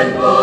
Bye.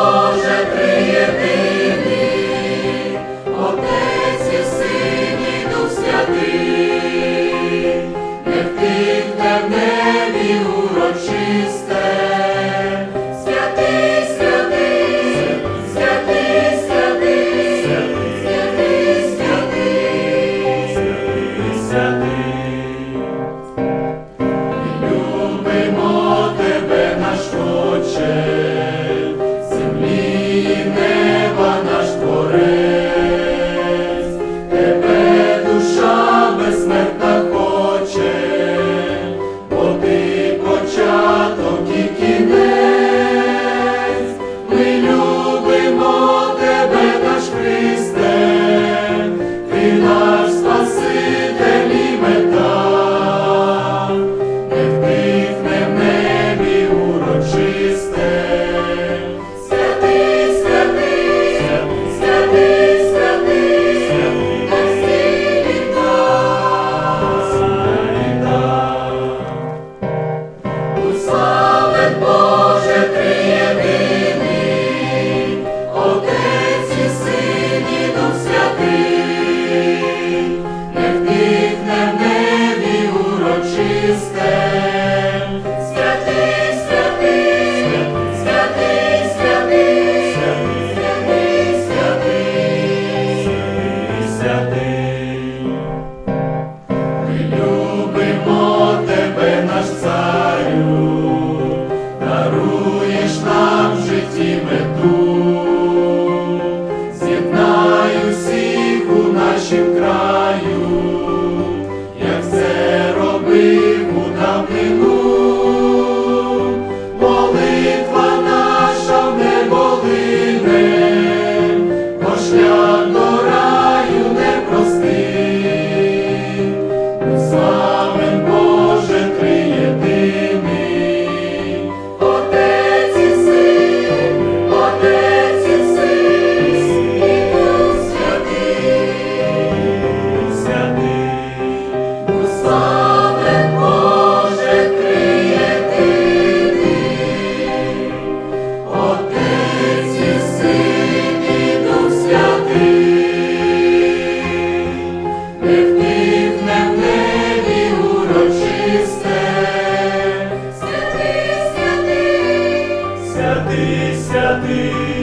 mistério. Святий, святий, святий, святий.